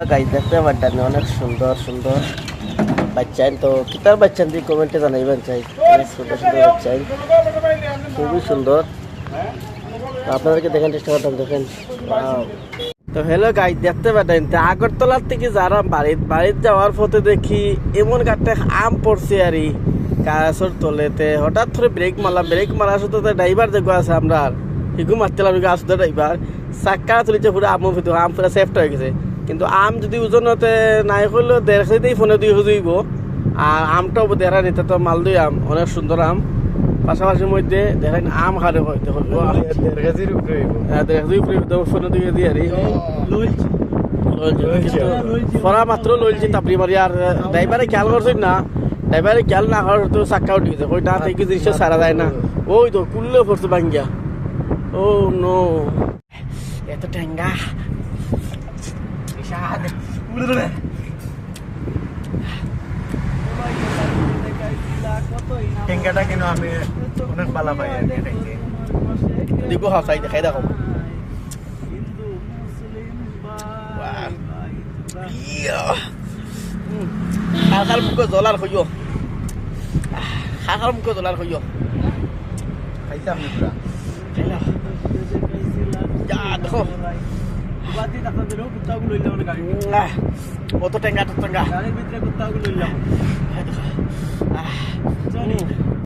গাই দেখতে পারতেন অনেক সুন্দর সুন্দর বাচ্চাইন তো কিতার বাচ্চান দিয়ে কমেন্টে জানাইবেন চাই অনেক সুন্দর সুন্দর বাচ্চাইন খুবই সুন্দর। আপনাদেরকে দেখেন চেষ্টা করতাম, দেখেন! তো হ্যালো গাই দেখতে পারেন তো আগরতলার থেকে যারা বাড়ির বাড়ির যাওয়ার পথে দেখি এমন গাছটা আম পড়ছে আর গাছর তলেতে। হঠাৎ করে ব্রেক মারলাম ব্রেক মারার সাথে ড্রাইভার দেখো আছে আমরা। হিগু মারছিলাম গাছ ড্রাইভার চাক্কা তুলিছে, পুরো আম আম পুরো সেফট হয়ে গেছে। কিন্তু আম যদি ওজনতে নাই করলেও দেড় কেজিতেই ফোনে দিয়ে হইব আর আমটাও দেখা নিতে তো মালদই আম অনেক সুন্দর আম। পাশাপাশি মধ্যে দেখেন আম হারে হয় দেখুন। দেড় কেজির উপরে হইব হ্যাঁ দুই ফুলি ফোনে দিয়ে দিয়ে আরি ফরা মাত্র লইছি তাপড়ি মারি আর ড্রাইভারে খেয়াল করছেন না। ড্রাইভারে খেয়াল না করার তো চাক্কা উঠে গেছে ওই না থেকে জিনিস সারা যায় না। ওই তো কুললে পড়ছে বাঙ্গিয়া ও নো। এত টেঙ্গা টেঙ্কাটা কিন্তু আমি অনেক ভালো পাই আর কি টেঙ্কে দিব হা খাই দেখাই দেখো খাল মুখ জ্বলার হইও খাল মুখ জ্বলার হইও খাইতাম নি পুরা দেখো কত টেঙ্গা টেঙ্গা? গাড়ির ভিতরে কুত্তাগুলো লইলাম